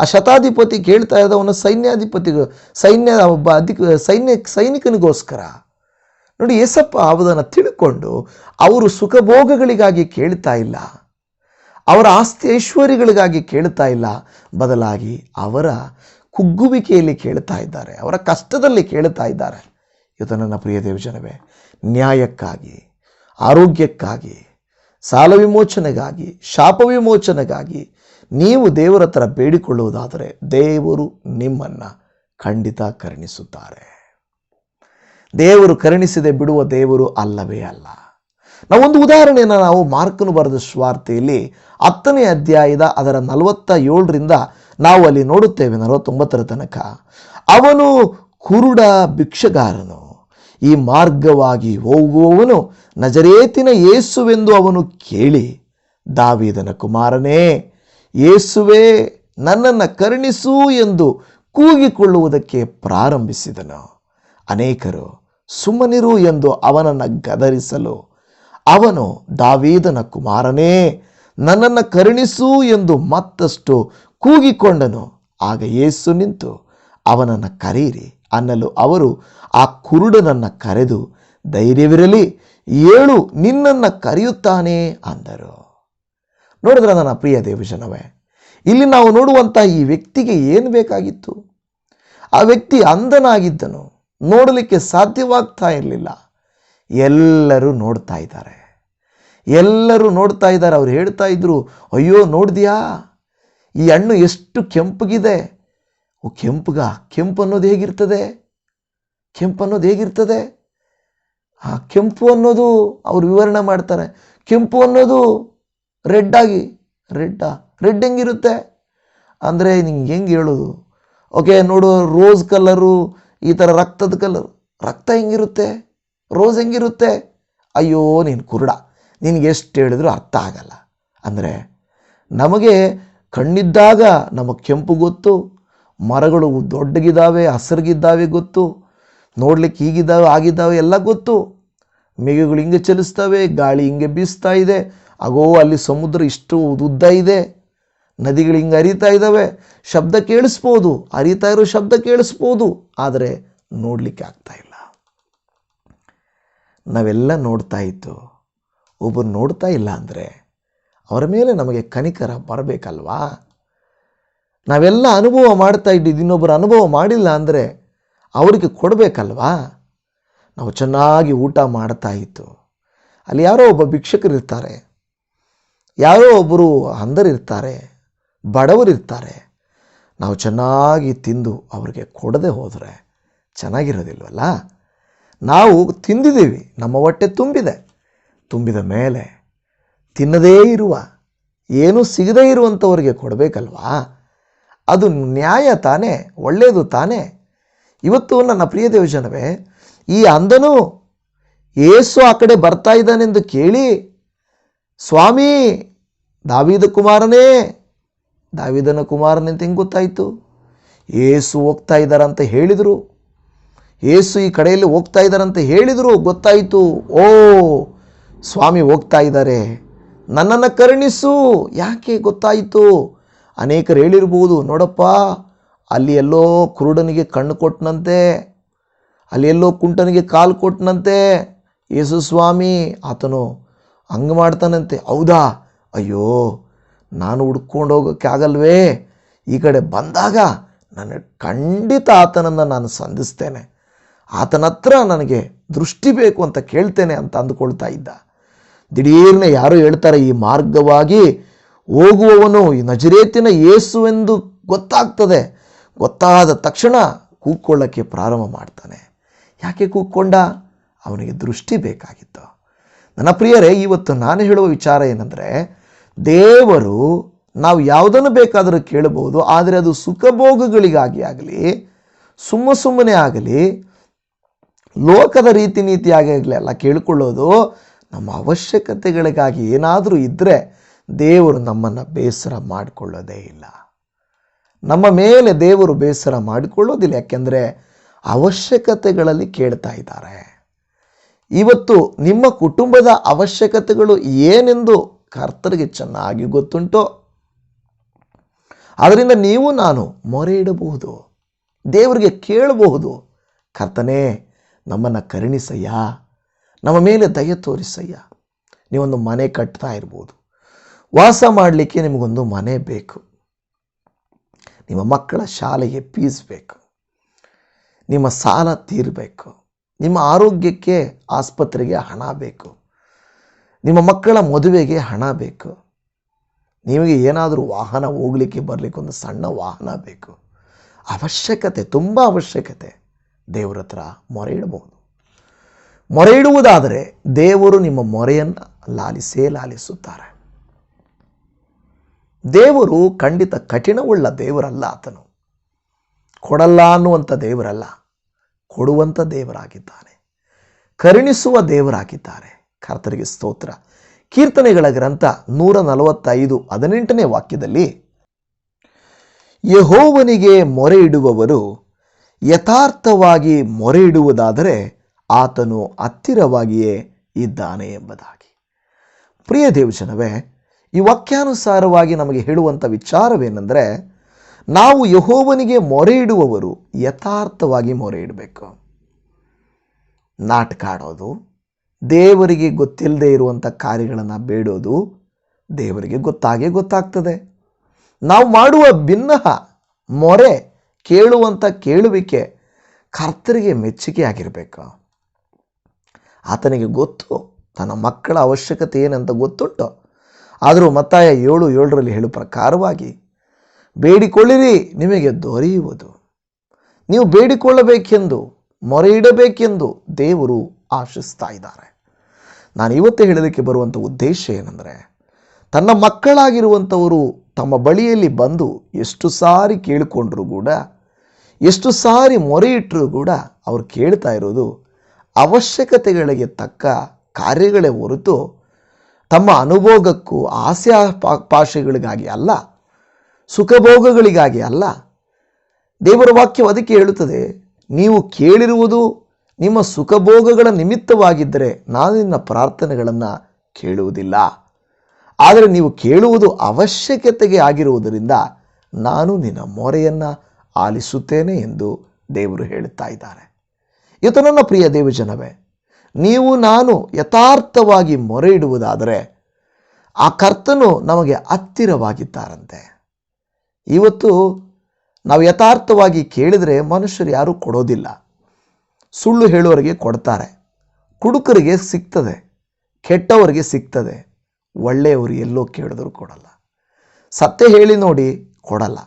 ಆ ಶತಾಧಿಪತಿ ಕೇಳ್ತಾ ಇರೋದು ಅವನ ಸೈನ್ಯಾಧಿಪತಿಗೂ ಸೈನ್ಯ ಒಬ್ಬ ಅಧಿಕ, ಸೈನ್ಯ ಸೈನಿಕನಿಗೋಸ್ಕರ. ನೋಡಿ, ಏಸಪ್ಪ ಅದನ್ನು ತಿಳ್ಕೊಂಡು ಅವರು ಸುಖಭೋಗಗಳಿಗಾಗಿ ಕೇಳ್ತಾ ಇಲ್ಲ. ಅವರ ಆಸ್ತಿ ಐಶ್ವರ್ಯಗಳಿಗಾಗಿ ಕೇಳ್ತಾ ಇಲ್ಲ. ಬದಲಾಗಿ ಅವರ ಕುಗ್ಗುವಿಕೆಯಲ್ಲಿ ಕೇಳ್ತಾ ಇದ್ದಾರೆ. ಅವರ ಕಷ್ಟದಲ್ಲಿ ಕೇಳ್ತಾ ಇದ್ದಾರೆ. ಇವತ್ತು ನನ್ನ ಪ್ರಿಯ ದೇವಜನವೇ, ನ್ಯಾಯಕ್ಕಾಗಿ, ಆರೋಗ್ಯಕ್ಕಾಗಿ, ಸಾಲ ವಿಮೋಚನೆಗಾಗಿ, ಶಾಪ ವಿಮೋಚನೆಗಾಗಿ ನೀವು ದೇವರ ಹತ್ರ ಬೇಡಿಕೊಳ್ಳುವುದಾದರೆ ದೇವರು ನಿಮ್ಮನ್ನು ಖಂಡಿತ ಕರುಣಿಸುತ್ತಾರೆ. ದೇವರು ಕರುಣಿಸದೆ ಬಿಡುವ ದೇವರು ಅಲ್ಲವೇ ಅಲ್ಲ. ನಾವೊಂದು ಉದಾಹರಣೆಯನ್ನು ನಾವು ಮಾರ್ಕನು ಬರೆದ ಸ್ವಾರ್ಥೆಯಲ್ಲಿ ಹತ್ತನೇ ಅಧ್ಯಾಯದ ಅದರ ನಲವತ್ತ ಏಳರಿಂದ ನಾವು ಅಲ್ಲಿ ನೋಡುತ್ತೇವೆ, ನಲವತ್ತೊಂಬತ್ತರ ತನಕ. ಅವನು ಕುರುಡ ಭಿಕ್ಷಗಾರನು. ಈ ಮಾರ್ಗವಾಗಿ ಹೋಗುವವನು ನಜರೇತಿನ ಯೇಸುವೆಂದು ಅವನು ಕೇಳಿ, ದಾವಿದನ ಕುಮಾರನೇ, ಯೇಸುವೆ, ನನ್ನನ್ನು ಕರುಣಿಸು ಎಂದು ಕೂಗಿಕೊಳ್ಳುವುದಕ್ಕೆ ಪ್ರಾರಂಭಿಸಿದನು. ಅನೇಕರು ಸುಮ್ಮನಿರು ಎಂದು ಅವನನ್ನು ಗದರಿಸಲು ಅವನು ದಾವೀದನ ಕುಮಾರನೇ, ನನ್ನನ್ನು ಕರುಣಿಸು ಎಂದು ಮತ್ತಷ್ಟು ಕೂಗಿಕೊಂಡನು. ಆಗ ಏಸು ನಿಂತು, ಅವನನ್ನು ಕರೆಯಿರಿ ಅನ್ನಲು ಅವರು ಆ ಕುರುಡನನ್ನು ಕರೆದು, ಧೈರ್ಯವಿರಲಿ, ಏಳು ನಿನ್ನನ್ನು ಕರೆಯುತ್ತಾನೆ ಅಂದರು. ನೋಡಿದ್ರೆ ನನ್ನ ಪ್ರಿಯ ದೇವಜನವೇ, ಇಲ್ಲಿ ನಾವು ನೋಡುವಂಥ ಈ ವ್ಯಕ್ತಿಗೆ ಏನು ಬೇಕಾಗಿತ್ತು? ಆ ವ್ಯಕ್ತಿ ಅಂಧನಾಗಿದ್ದನು, ನೋಡಲಿಕ್ಕೆ ಸಾಧ್ಯವಾಗ್ತಾ ಇರಲಿಲ್ಲ. ಎಲ್ಲರೂ ನೋಡ್ತಾ ಇದ್ದಾರೆ. ಎಲ್ಲರೂ ನೋಡ್ತಾ ಇದ್ದಾರೆ. ಅವ್ರು ಹೇಳ್ತಾ ಇದ್ರು, ಅಯ್ಯೋ, ನೋಡಿದ್ಯಾ? ಈ ಹಣ್ಣು ಎಷ್ಟು ಕೆಂಪಗಿದೆ. ಓ, ಕೆಂಪುಗ? ಕೆಂಪು ಅನ್ನೋದು ಹೇಗಿರ್ತದೆ? ಕೆಂಪು ಅನ್ನೋದು ಹೇಗಿರ್ತದೆ? ಆ, ಕೆಂಪು ಅನ್ನೋದು ಅವ್ರು ವಿವರಣೆ ಮಾಡ್ತಾರೆ. ಕೆಂಪು ಅನ್ನೋದು ರೆಡ್ ಆಗಿ, ರೆಡ್ಡಾ? ರೆಡ್ ಹೆಂಗಿರುತ್ತೆ? ಅಂದರೆ ನಿಂಗೆ ಹೆಂಗೆ ಹೇಳೋದು ಓಕೆ, ನೋಡು, ರೋಸ್ ಕಲರು, ಈ ಥರ ರಕ್ತದ ಕಲರು. ರಕ್ತ ಹೆಂಗಿರುತ್ತೆ? ರೋಸ್ ಹೆಂಗಿರುತ್ತೆ? ಅಯ್ಯೋ, ನೀನು ಕುರುಡ. ನಿನಗೆ ಎಷ್ಟು ಹೇಳಿದ್ರು ಅರ್ಥ ಆಗಲ್ಲ. ಅಂದರೆ ನಮಗೆ ಕಣ್ಣಿದ್ದಾಗ ನಮಗೆ ಕೆಂಪು ಗೊತ್ತು, ಮರಗಳು ದೊಡ್ಡಗಿದ್ದಾವೆ, ಹಸಿರುಗಿದ್ದಾವೆ ಗೊತ್ತು, ನೋಡ್ಲಿಕ್ಕೆ ಹೀಗಿದ್ದಾವೆ, ಆಗಿದ್ದಾವೆ ಎಲ್ಲ ಗೊತ್ತು. ಮೇಘಗಳು ಹಿಂಗೆ ಚಲಿಸ್ತವೆ, ಗಾಳಿ ಹಿಂಗೆ ಬೀಸ್ತಾ ಇದೆ, ಅಗೋ, ಅಲ್ಲಿ ಸಮುದ್ರ ಇಷ್ಟು ಉದ್ದ ಇದೆ, ನದಿಗಳು ಹಿಂಗೆ ಅರಿತಾ ಇದ್ದಾವೆ. ಶಬ್ದ ಕೇಳಿಸ್ಬೋದು ಅರಿತಾ ಇರೋ ಶಬ್ದ ಕೇಳಿಸ್ಬೋದು, ಆದರೆ ನೋಡಲಿಕ್ಕೆ ಆಗ್ತಾ ಇಲ್ಲ. ನಾವೆಲ್ಲ ನೋಡ್ತಾ ಇತ್ತು ಒಬ್ಬರು ನೋಡ್ತಾ ಇಲ್ಲ ಅಂದರೆ ಅವರ ಮೇಲೆ ನಮಗೆ ಕನಿಕರ ಬರಬೇಕಲ್ವಾ? ನಾವೆಲ್ಲ ಅನುಭವ ಮಾಡ್ತಾ ಇದ್ದಿದ್ದು ಇನ್ನೊಬ್ಬರು ಅನುಭವ ಮಾಡಿಲ್ಲ ಅಂದರೆ ಅವರಿಗೆ ಕೊಡಬೇಕಲ್ವಾ? ನಾವು ಚೆನ್ನಾಗಿ ಊಟ ಮಾಡ್ತಾ ಇತ್ತು. ಅಲ್ಲಿ ಯಾರೋ ಒಬ್ಬ ಭಿಕ್ಷಕರಿರ್ತಾರೆ ಯಾರೋ ಒಬ್ಬರು ಅಂಧರಿರ್ತಾರೆ ಬಡವರಿರ್ತಾರೆ ನಾವು ಚೆನ್ನಾಗಿ ತಿಂದು ಅವ್ರಿಗೆ ಕೊಡದೆ ಹೋದರೆ ಚೆನ್ನಾಗಿರೋದಿಲ್ವಲ್ಲ? ನಾವು ತಿಂದಿದ್ದೀವಿ. ನಮ್ಮ ಹೊಟ್ಟೆ ತುಂಬಿದೆ. ತುಂಬಿದ ಮೇಲೆ ತಿನ್ನದೇ ಇರುವ, ಏನೂ ಸಿಗದೇ ಇರುವಂಥವ್ರಿಗೆ ಕೊಡಬೇಕಲ್ವಾ? ಅದು ನ್ಯಾಯ ತಾನೇ ಒಳ್ಳೆಯದು ತಾನೇ? ಇವತ್ತು ನನ್ನ ಪ್ರಿಯ ದೇವಜನವೇ, ಈ ಅಂದನು ಏಸು ಆ ಕಡೆ ಬರ್ತಾ ಇದ್ದಾನೆಂದು ಕೇಳಿ, ಸ್ವಾಮಿ, ದಾವಿದ ಕುಮಾರನೇ, ದಾವಿದನ ಕುಮಾರನೇ ಅಂತ ಹೆಂಗೆ ಗೊತ್ತಾಯಿತು? ಏಸು ಹೋಗ್ತಾ ಇದ್ದಾರಂತ ಹೇಳಿದರು. ಏಸು ಈ ಕಡೆಯಲ್ಲಿ ಹೋಗ್ತಾ ಇದ್ದಾರಂತ ಹೇಳಿದರು, ಗೊತ್ತಾಯಿತು. ಓ ಸ್ವಾಮಿ ಹೋಗ್ತಾ ಇದ್ದಾರೆ. ನನ್ನನ್ನು ಕರುಣಿಸು. ಯಾಕೆ ಗೊತ್ತಾಯಿತು? ಅನೇಕರು ಹೇಳಿರ್ಬೋದು, ನೋಡಪ್ಪ, ಅಲ್ಲಿ ಎಲ್ಲೋ ಕುರುಡನಿಗೆ ಕಣ್ಣು ಕೊಟ್ಟನಂತೆ ಅಲ್ಲಿ ಎಲ್ಲೋ ಕುಂಟನಿಗೆ ಕಾಲು ಕೊಟ್ಟನಂತೆ ಯೇಸು ಸ್ವಾಮಿ, ಆತನು ಹಂಗೆ ಮಾಡ್ತಾನಂತೆ. ಹೌದಾ? ಅಯ್ಯೋ, ನಾನು ಹುಡ್ಕೊಂಡು ಹೋಗೋಕ್ಕೆ ಆಗಲ್ವೇ? ಈ ಕಡೆ ಬಂದಾಗ ನನಗೆ ಖಂಡಿತ ಆತನನ್ನು ನಾನು ಸಂಧಿಸ್ತೇನೆ. ಆತನ ಹತ್ರ ನನಗೆ ದೃಷ್ಟಿ ಬೇಕು ಅಂತ ಕೇಳ್ತೇನೆ ಅಂತ ಅಂದುಕೊಳ್ತಾ ಇದ್ದ. ದಿಢೀರ್ನೆ ಯಾರು ಹೇಳ್ತಾರೆ, ಈ ಮಾರ್ಗವಾಗಿ ಹೋಗುವವನು ಈ ನಜರೇತಿನ ಯೇಸುವೆಂದು ಗೊತ್ತಾಗ್ತದೆ. ಗೊತ್ತಾದ ತಕ್ಷಣ ಕೂಕ್ಕೊಳ್ಳೋಕ್ಕೆ ಪ್ರಾರಂಭ ಮಾಡ್ತಾನೆ. ಯಾಕೆ ಕೂಕ್ಕೊಂಡ ಅವನಿಗೆ ದೃಷ್ಟಿ ಬೇಕಾಗಿತ್ತು. ನನ್ನ ಪ್ರಿಯರೇ, ಇವತ್ತು ನಾನು ಹೇಳುವ ವಿಚಾರ ಏನಂದರೆ, ದೇವರು ನಾವು ಯಾವುದನ್ನು ಬೇಕಾದರೂ ಕೇಳಬಹುದು, ಆದರೆ ಅದು ಸುಖಭೋಗಗಳಿಗಾಗಿ ಆಗಲಿ, ಸುಮ್ಮ ಸುಮ್ಮನೆ ಆಗಲಿ, ಲೋಕದ ರೀತಿ ನೀತಿಯಾಗಿ ಆಗಲಿ ಅಲ್ಲ ಕೇಳಿಕೊಳ್ಳೋದು ನಮ್ಮ ಅವಶ್ಯಕತೆಗಳಿಗಾಗಿ ಏನಾದರೂ ಇದ್ದರೆ ದೇವರು ನಮ್ಮನ್ನು ಬೇಸರ ಮಾಡಿಕೊಳ್ಳೋದೇ ಇಲ್ಲ. ನಮ್ಮ ಮೇಲೆ ದೇವರು ಬೇಸರ ಮಾಡಿಕೊಳ್ಳೋದಿಲ್ಲ. ಯಾಕೆಂದರೆ ಅವಶ್ಯಕತೆಗಳಲ್ಲಿ ಕೇಳ್ತಾ ಇದ್ದಾರೆ. ಇವತ್ತು ನಿಮ್ಮ ಕುಟುಂಬದ ಅವಶ್ಯಕತೆಗಳು ಏನೆಂದು ಕರ್ತರಿಗೆ ಚೆನ್ನಾಗಿ ಗೊತ್ತುಂಟೋ, ಅದರಿಂದ ನೀವು ನಾನು ಮೊರೆ ಇಡಬಹುದು, ದೇವರಿಗೆ ಕೇಳಬಹುದು. ಕರ್ತನೇ, ನಮ್ಮನ್ನು ಕರುಣಿಸಯ್ಯ. ನಮ್ಮ ಮೇಲೆ ದಯ ತೋರಿಸಯ್ಯ. ನೀವೊಂದು ಮನೆ ಕಟ್ತಾ ಇರ್ಬೋದು. ವಾಸ ಮಾಡಲಿಕ್ಕೆ ನಿಮಗೊಂದು ಮನೆ ಬೇಕು. ನಿಮ್ಮ ಮಕ್ಕಳ ಶಾಲೆಗೆ ಫೀಸ್ ಬೇಕು. ನಿಮ್ಮ ಸಾಲ ತೀರಬೇಕು. ನಿಮ್ಮ ಆರೋಗ್ಯಕ್ಕೆ ಆಸ್ಪತ್ರೆಗೆ ಹಣ ಬೇಕು. ನಿಮ್ಮ ಮಕ್ಕಳ ಮದುವೆಗೆ ಹಣ ಬೇಕು. ನಿಮಗೆ ಏನಾದರೂ ವಾಹನ ಹೋಗಲಿಕ್ಕೆ ಬರಲಿಕ್ಕೆ ಒಂದು ಸಣ್ಣ ವಾಹನ ಬೇಕು. ಅವಶ್ಯಕತೆ, ತುಂಬ ಅವಶ್ಯಕತೆ. ದೇವರ ಹತ್ರ ಮೊರೆ ಇಡಬಹುದು ಮೊರೆ ಇಡುವುದಾದರೆ ದೇವರು ನಿಮ್ಮ ಮೊರೆಯನ್ನು ಲಾಲಿಸೇ ಲಾಲಿಸುತ್ತಾರೆ. ದೇವರು ಖಂಡಿತ ಕಠಿಣವುಳ್ಳ ದೇವರಲ್ಲ ಆತನು. ಕೊಡಲ್ಲ ಅನ್ನುವಂಥ ದೇವರಲ್ಲ ಕೊಡುವಂಥ ದೇವರಾಗಿದ್ದಾನೆ. ಕರುಣಿಸುವ ದೇವರಾಗಿದ್ದಾರೆ. ಕರ್ತರಿಗೆ ಸ್ತೋತ್ರ. ಕೀರ್ತನೆಗಳ ಗ್ರಂಥ ನೂರ ನಲವತ್ತೈದು ಹದಿನೆಂಟನೇ ವಾಕ್ಯದಲ್ಲಿ, ಯಹೋವನಿಗೆ ಮೊರೆ ಇಡುವವರು ಯಥಾರ್ಥವಾಗಿ ಮೊರೆ ಇಡುವುದಾದರೆ ಆತನು ಹತ್ತಿರವಾಗಿಯೇ ಇದ್ದಾನೆ ಎಂಬುದಾಗಿ. ಪ್ರಿಯ ದೇವಜನವೇ, ಈ ವಾಕ್ಯಾನುಸಾರವಾಗಿ ನಮಗೆ ಹೇಳುವಂಥ ವಿಚಾರವೇನೆಂದರೆ, ನಾವು ಯಹೋವನಿಗೆ ಮೊರೆ ಇಡುವವರು ಯಥಾರ್ಥವಾಗಿ ಮೊರೆ ಇಡಬೇಕು ನಾಟಕ ಆಡೋದು, ದೇವರಿಗೆ ಗೊತ್ತಿಲ್ಲದೆ ಇರುವಂಥ ಕಾರ್ಯಗಳನ್ನು ಬೇಡೋದು ದೇವರಿಗೆ ಗೊತ್ತಾಗೇ ಗೊತ್ತಾಗ್ತದೆ. ನಾವು ಮಾಡುವ ಭಿನ್ನಹ ಮೊರೆ ಕೇಳುವಂಥ ಕೇಳುವಿಕೆ ಕರ್ತರಿಗೆ ಮೆಚ್ಚುಗೆ ಆಗಿರಬೇಕು ಆತನಿಗೆ ಗೊತ್ತು, ತನ್ನ ಮಕ್ಕಳ ಅವಶ್ಯಕತೆ ಏನಂತ ಗೊತ್ತುಂಟು. ಆದರೂ ಮತ್ತಾಯ ಏಳು ಏಳರಲ್ಲಿ ಹೇಳು ಪ್ರಕಾರವಾಗಿ, ಬೇಡಿಕೊಳ್ಳಿರಿ, ನಿಮಗೆ ದೊರೆಯುವುದು. ನೀವು ಬೇಡಿಕೊಳ್ಳಬೇಕೆಂದು ಮೊರೆ ಇಡಬೇಕೆಂದು ದೇವರು ಆಶಿಸ್ತಾ ಇದ್ದಾರೆ. ನಾನು ಇವತ್ತೇ ಹೇಳೋದಕ್ಕೆ ಬರುವಂಥ ಉದ್ದೇಶ ಏನಂದರೆ, ತನ್ನ ಮಕ್ಕಳಾಗಿರುವಂಥವರು ತಮ್ಮ ಬಳಿಯಲ್ಲಿ ಬಂದು ಎಷ್ಟು ಸಾರಿ ಕೇಳಿಕೊಂಡ್ರೂ ಕೂಡ, ಎಷ್ಟು ಸಾರಿ ಮೊರೆ ಇಟ್ಟರೂ ಕೂಡ ಅವ್ರು ಕೇಳ್ತಾ ಇರೋದು ಅವಶ್ಯಕತೆಗಳಿಗೆ ತಕ್ಕ ಕಾರ್ಯಗಳೇ ಹೊರತು ತಮ್ಮ ಅನುಭೋಗಕ್ಕೂ ಆಸೆ ಪಾಶೆಗಳಿಗಾಗಿ ಅಲ್ಲ, ಸುಖಭೋಗಗಳಿಗಾಗಿ ಅಲ್ಲ. ದೇವರ ವಾಕ್ಯವು ಅದಕ್ಕೆ ಹೇಳುತ್ತದೆ, ನೀವು ಕೇಳಿರುವುದು ನಿಮ್ಮ ಸುಖಭೋಗಗಳ ನಿಮಿತ್ತವಾಗಿದ್ದರೆ ನಾನು ನಿನ್ನ ಪ್ರಾರ್ಥನೆಗಳನ್ನು ಕೇಳುವುದಿಲ್ಲ. ಆದರೆ ನೀವು ಕೇಳುವುದು ಅವಶ್ಯಕತೆಗೆ ಆಗಿರುವುದರಿಂದ ನಾನು ನಿನ್ನ ಮೊರೆಯನ್ನು ಆಲಿಸುತ್ತೇನೆ ಎಂದು ದೇವರು ಹೇಳುತ್ತಾ ಇದ್ದಾರೆ. ಇವತ್ತು ನನ್ನ ಪ್ರಿಯ ದೇವಜನವೇ, ನೀವು ನಾನು ಯಥಾರ್ಥವಾಗಿ ಮೊರೆ ಇಡುವುದಾದರೆ ಆ ಕರ್ತನು ನಮಗೆ ಹತ್ತಿರವಾಗಿದ್ದಾರಂತೆ. ಇವತ್ತು ನಾವು ಯಥಾರ್ಥವಾಗಿ ಕೇಳಿದರೆ ಮನುಷ್ಯರು ಯಾರೂ ಕೊಡೋದಿಲ್ಲ. ಸುಳ್ಳು ಹೇಳುವವರಿಗೆ ಕೊಡ್ತಾರೆ. ಕುಡುಕರಿಗೆ ಸಿಗ್ತದೆ. ಕೆಟ್ಟವರಿಗೆ ಸಿಗ್ತದೆ. ಒಳ್ಳೆಯವರು ಎಲ್ಲೋ ಕೇಳಿದ್ರು ಕೊಡಲ್ಲ. ಸತ್ಯ ಹೇಳಿ ನೋಡಿ ಕೊಡಲ್ಲ.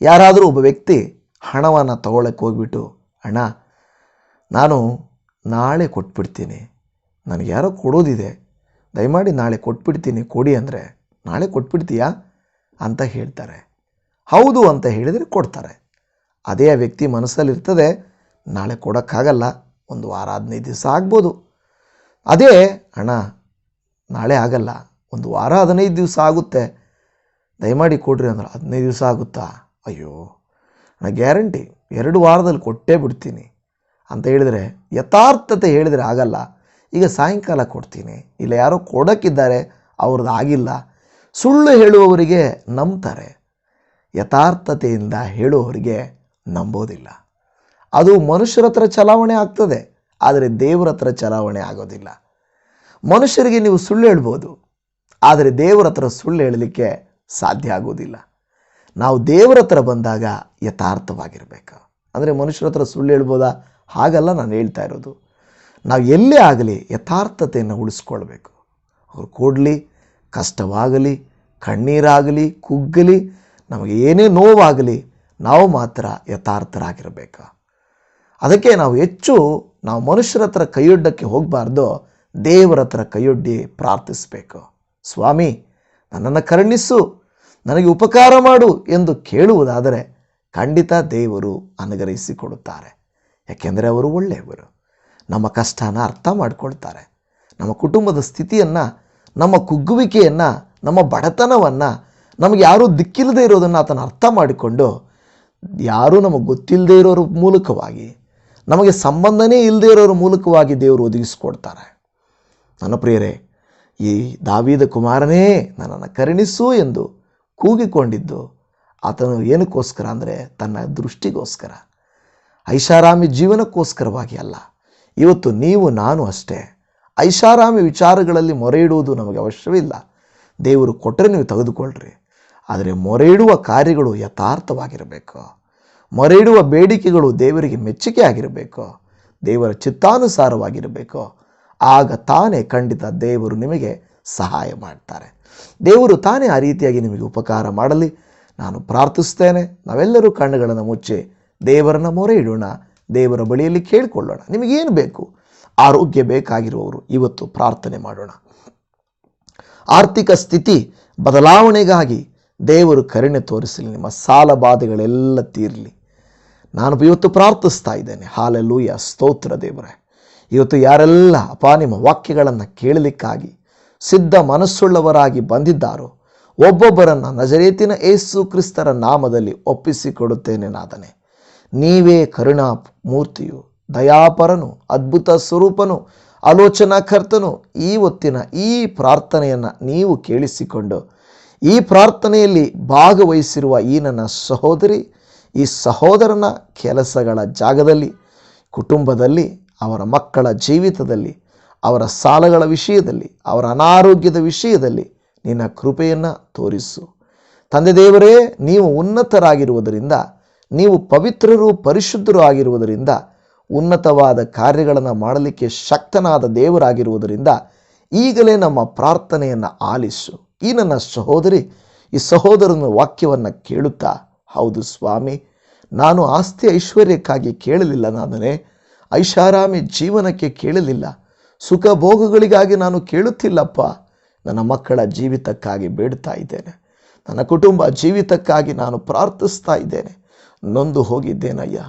ಯಾರಾದರೂ ಒಬ್ಬ ವ್ಯಕ್ತಿ ಹಣವನ್ನು ತಗೊಳ್ಳಕ್ಕೆ ಹೋಗ್ಬಿಟ್ಟು ಅಣ್ಣ, ನಾನು ನಾಳೆ ಕೊಟ್ಬಿಡ್ತೀನಿ. ನನಗೆ ಯಾರೋ ಕೊಡೋದಿದೆ. ದಯಮಾಡಿ ನಾಳೆ ಕೊಟ್ಬಿಡ್ತೀನಿ, ಕೊಡಿ ಅಂದರೆ. ನಾಳೆ ಕೊಟ್ಬಿಡ್ತೀಯಾ? ಅಂತ ಹೇಳ್ತಾರೆ. ಹೌದು ಅಂತ ಹೇಳಿದರೆ ಕೊಡ್ತಾರೆ. ಅದೇ ಆ ವ್ಯಕ್ತಿ ಮನಸ್ಸಲ್ಲಿರ್ತದೆ. ನಾಳೆ ಕೊಡೋಕ್ಕಾಗಲ್ಲ. ಒಂದು ವಾರ, ಹದಿನೈದು ದಿವಸ ಆಗ್ಬೋದು. ಅದೇ, ಅಣ್ಣ, ನಾಳೆ ಆಗಲ್ಲ. ಒಂದು ವಾರ, ಹದಿನೈದು ದಿವಸ ಆಗುತ್ತೆ. ದಯಮಾಡಿ ಕೊಡ್ರಿ ಅಂದ್ರೆ ಹದಿನೈದು ದಿವಸ ಆಗುತ್ತಾ? ಅಯ್ಯೋ, ಅಣ್ಣ, ಗ್ಯಾರಂಟಿ. ಎರಡು ವಾರದಲ್ಲಿ ಕೊಟ್ಟೇ ಬಿಡ್ತೀನಿ ಅಂತ ಹೇಳಿದರೆ ಯಥಾರ್ಥತೆ ಹೇಳಿದರೆ ಆಗಲ್ಲ. ಈಗ ಸಾಯಂಕಾಲ ಕೊಡ್ತೀನಿ. ಇಲ್ಲ ಯಾರೋ ಕೊಡೋಕ್ಕಿದ್ದಾರೆ, ಅವ್ರದ್ದು ಆಗಿಲ್ಲ. ಸುಳ್ಳು ಹೇಳುವವರಿಗೆ ನಂಬ್ತಾರೆ. ಯಥಾರ್ಥತೆಯಿಂದ ಹೇಳುವವರಿಗೆ ನಂಬೋದಿಲ್ಲ. ಅದು ಮನುಷ್ಯರ ಹತ್ರ ಚಲಾವಣೆ ಆಗ್ತದೆ, ಆದರೆ ದೇವರ ಹತ್ರ ಚಲಾವಣೆ ಆಗೋದಿಲ್ಲ. ಮನುಷ್ಯರಿಗೆ ನೀವು ಸುಳ್ಳು ಹೇಳ್ಬೋದು, ಆದರೆ ದೇವರ ಹತ್ರ ಸುಳ್ಳು ಹೇಳಲಿಕ್ಕೆ ಸಾಧ್ಯ ಆಗೋದಿಲ್ಲ. ನಾವು ದೇವರ ಹತ್ರ ಬಂದಾಗ ಯಥಾರ್ಥವಾಗಿರಬೇಕು. ಅಂದರೆ ಮನುಷ್ಯರ ಹತ್ರ ಸುಳ್ಳು ಹೇಳ್ಬೋದಾ? ಹಾಗಲ್ಲ ನಾನು ಹೇಳ್ತಾ ಇರೋದು. ನಾವು ಎಲ್ಲೇ ಆಗಲಿ ಯಥಾರ್ಥತೆಯನ್ನು ಉಳಿಸ್ಕೊಳ್ಬೇಕು. ಅವ್ರು ಕೊಡಲಿ, ಕಷ್ಟವಾಗಲಿ, ಕಣ್ಣೀರಾಗಲಿ, ಕುಗ್ಗಲಿ, ನಮಗೆ ಏನೇ ನೋವಾಗಲಿ ನಾವು ಮಾತ್ರ ಯಥಾರ್ಥರಾಗಿರಬೇಕು. ಅದಕ್ಕೆ ನಾವು ಹೆಚ್ಚು ನಾವು ಮನುಷ್ಯರ ಹತ್ರ ಕೈಯೊಡ್ಡಕ್ಕೆ ಹೋಗಬಾರ್ದು. ದೇವರ ಹತ್ರ ಕೈಯೊಡ್ಡಿ ಪ್ರಾರ್ಥಿಸಬೇಕು. ಸ್ವಾಮಿ, ನನ್ನನ್ನು ಕರುಣಿಸು. ನನಗೆ ಉಪಕಾರ ಮಾಡು ಎಂದು ಕೇಳುವುದಾದರೆ ಖಂಡಿತ ದೇವರು ಅನುಗ್ರಹಿಸಿಕೊಡುತ್ತಾರೆ. ಯಾಕೆಂದರೆ ಅವರು ಒಳ್ಳೆಯವರು. ನಮ್ಮ ಕಷ್ಟನ ಅರ್ಥ ಮಾಡಿಕೊಳ್ತಾರೆ. ನಮ್ಮ ಕುಟುಂಬದ ಸ್ಥಿತಿಯನ್ನು, ನಮ್ಮ ಕುಗ್ಗುವಿಕೆಯನ್ನು, ನಮ್ಮ ಬಡತನವನ್ನು ನಮಗೆ ಯಾರೂ ದಿಕ್ಕಿಲ್ಲದೆ ಇರೋದನ್ನು ಆತನ ಅರ್ಥ ಮಾಡಿಕೊಂಡು ಯಾರೂ ನಮಗೆ ಗೊತ್ತಿಲ್ಲದೆ ಇರೋರ ಮೂಲಕವಾಗಿ, ನಮಗೆ ಸಂಬಂಧನೇ ಇಲ್ಲದೇ ಇರೋರ ಮೂಲಕವಾಗಿ ದೇವರು ಒದಗಿಸಿಕೊಡ್ತಾರೆ. ನನ್ನ ಪ್ರಿಯರೇ, ಈ ದಾವೀದ ಕುಮಾರನೇ ನನ್ನನ್ನು ಕರುಣಿಸು ಎಂದು ಕೂಗಿಕೊಂಡಿದ್ದು, ಆತನು ಏನಕ್ಕೋಸ್ಕರ ಅಂದರೆ ತನ್ನ ದೃಷ್ಟಿಗೋಸ್ಕರ. ಐಷಾರಾಮಿ ಜೀವನಕ್ಕೋಸ್ಕರವಾಗಿ ಅಲ್ಲ, ಇವತ್ತು ನೀವು, ನಾನು ಅಷ್ಟೇ. ಐಷಾರಾಮಿ ವಿಚಾರಗಳಲ್ಲಿ ಮೊರೆ ಇಡುವುದು ನಮಗೆ ಅವಶ್ಯವಿಲ್ಲ ದೇವರು ಕೊಟ್ಟರೆ ನೀವು ತೆಗೆದುಕೊಳ್ಳ್ರಿ ಆದರೆ ಮೊರೆ ಇಡುವ ಕಾರ್ಯಗಳು ಯಥಾರ್ಥವಾಗಿರಬೇಕು. ಮೊರೆ ಇಡುವ ಬೇಡಿಕೆಗಳು ದೇವರಿಗೆ ಮೆಚ್ಚುಗೆ ಆಗಿರಬೇಕು ದೇವರ ಚಿತ್ತಾನುಸಾರವಾಗಿರಬೇಕು. ಆಗ ತಾನೇ ಖಂಡಿತ ದೇವರು ನಿಮಗೆ ಸಹಾಯ ಮಾಡ್ತಾರೆ. ದೇವರು ತಾನೇ ಆ ರೀತಿಯಾಗಿ ನಿಮಗೆ ಉಪಕಾರ ಮಾಡಲಿ. ನಾನು ಪ್ರಾರ್ಥಿಸ್ತೇನೆ ನಾವೆಲ್ಲರೂ ಕಣ್ಣುಗಳನ್ನು ಮುಚ್ಚಿ ದೇವರನ್ನ ಮೊರೆ ಇಡೋಣ. ದೇವರ ಬಳಿಯಲ್ಲಿ ಕೇಳಿಕೊಳ್ಳೋಣ. ನಿಮಗೇನು ಬೇಕು? ಆರೋಗ್ಯ ಬೇಕಾಗಿರುವವರು ಇವತ್ತು ಪ್ರಾರ್ಥನೆ ಮಾಡೋಣ. ಆರ್ಥಿಕ ಸ್ಥಿತಿ ಬದಲಾವಣೆಗಾಗಿ ದೇವರು ಕರುಣೆ ತೋರಿಸಲಿ. ನಿಮ್ಮ ಸಾಲ ಬಾಧೆಗಳೆಲ್ಲ ತೀರಲಿ. ನಾನು ಇವತ್ತು ಪ್ರಾರ್ಥಿಸ್ತಾ ಇದ್ದೇನೆ. ಹಾಲೆಲ್ಲೂಯ ಸ್ತೋತ್ರ ದೇವರೇ. ಇವತ್ತು ಯಾರೆಲ್ಲ ಅಪ ನಿಮ್ಮ ವಾಕ್ಯಗಳನ್ನು ಕೇಳಲಿಕ್ಕಾಗಿ ಸಿದ್ಧ ಮನಸ್ಸುಳ್ಳವರಾಗಿ ಬಂದಿದ್ದಾರೋ, ಒಬ್ಬೊಬ್ಬರನ್ನು ನಜರೇತಿನ ಏಸು ಕ್ರಿಸ್ತರ ನಾಮದಲ್ಲಿ ಒಪ್ಪಿಸಿಕೊಡುತ್ತೇನೆ ನಾದನೆ. ನೀವೇ ಕರುಣಾ ಮೂರ್ತಿಯು ದಯಾಪರನು, ಅದ್ಭುತ ಸ್ವರೂಪನು, ಆಲೋಚನಾಕರ್ತನು, ಈ ಹೊತ್ತಿನ ಈ ಪ್ರಾರ್ಥನೆಯನ್ನು ನೀವು ಕೇಳಿಸಿಕೊಂಡು, ಈ ಪ್ರಾರ್ಥನೆಯಲ್ಲಿ ಭಾಗವಹಿಸಿರುವ ಈ ನನ್ನ ಸಹೋದರಿ, ಈ ಸಹೋದರನ ಕೆಲಸಗಳ ಜಾಗದಲ್ಲಿ, ಕುಟುಂಬದಲ್ಲಿ, ಅವರ ಮಕ್ಕಳ ಜೀವಿತದಲ್ಲಿ ಅವರ ಸಾಲಗಳ ವಿಷಯದಲ್ಲಿ, ಅವರ ಅನಾರೋಗ್ಯದ ವಿಷಯದಲ್ಲಿ ನಿನ್ನ ಕೃಪೆಯನ್ನು ತೋರಿಸು. ತಂದೆ ದೇವರೇ, ನೀವು ಉನ್ನತರಾಗಿರುವುದರಿಂದ, ನೀವು ಪವಿತ್ರರು, ಪರಿಶುದ್ಧರು ಆಗಿರುವುದರಿಂದ, ಉನ್ನತವಾದ ಕಾರ್ಯಗಳನ್ನು ಮಾಡಲಿಕ್ಕೆ ಶಕ್ತನಾದ ದೇವರಾಗಿರುವುದರಿಂದ, ಈಗಲೇ ನಮ್ಮ ಪ್ರಾರ್ಥನೆಯನ್ನು ಆಲಿಸು. ಈ ನನ್ನ ಸಹೋದರಿ, ಈ ಸಹೋದರನ ವಾಕ್ಯವನ್ನು ಕೇಳುತ್ತಾ, ಹೌದು ಸ್ವಾಮಿ, ನಾನು ಆಸ್ತಿ ಐಶ್ವರ್ಯಕ್ಕಾಗಿ ಕೇಳಲಿಲ್ಲ ನಾನೇ ಐಷಾರಾಮಿ ಜೀವನಕ್ಕೆ ಕೇಳಲಿಲ್ಲ. ಸುಖ ಭೋಗಗಳಿಗಾಗಿ ನಾನು ಕೇಳುತ್ತಿಲ್ಲಪ್ಪ. ನನ್ನ ಮಕ್ಕಳ ಜೀವಿತಕ್ಕಾಗಿ ಬೇಡ್ತಾ ಇದ್ದೇನೆ. ನನ್ನ ಕುಟುಂಬ ಜೀವಿತಕ್ಕಾಗಿ ನಾನು ಪ್ರಾರ್ಥಿಸ್ತಾ ಇದ್ದೇನೆ. ನೊಂದು ಹೋಗಿದ್ದೇನಯ್ಯ?